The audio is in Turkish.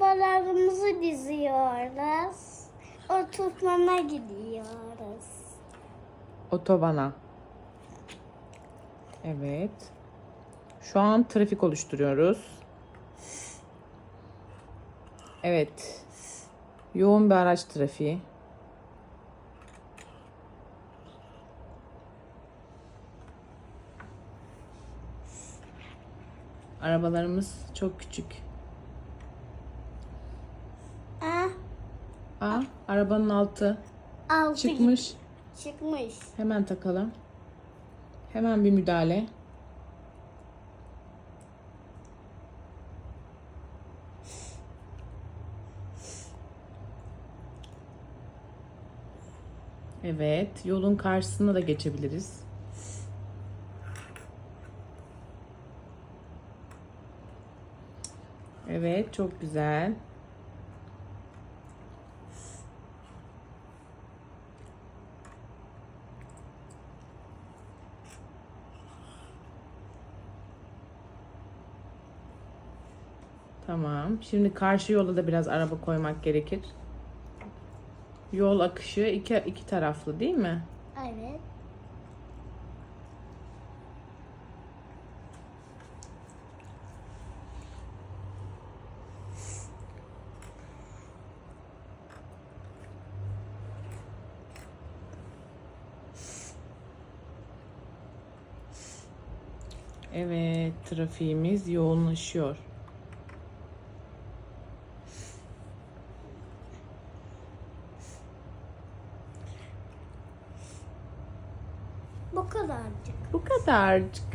arabalarımızı diziyoruz. Oturtmana gidiyoruz. Otobana. Evet. Şu an trafik oluşturuyoruz. Evet. Yoğun bir araç trafiği. Arabalarımız çok küçük. Aa, arabanın altı altı çıkmış. Çıkmış. Hemen takalım. Hemen bir müdahale. Evet, yolun karşısına da geçebiliriz. Evet, çok güzel. Tamam. Şimdi karşı yola da biraz araba koymak gerekir. Yol akışı iki, iki taraflı değil mi? Evet. Evet, trafiğimiz yoğunlaşıyor. Bu kadarcık. Bu kadarcık.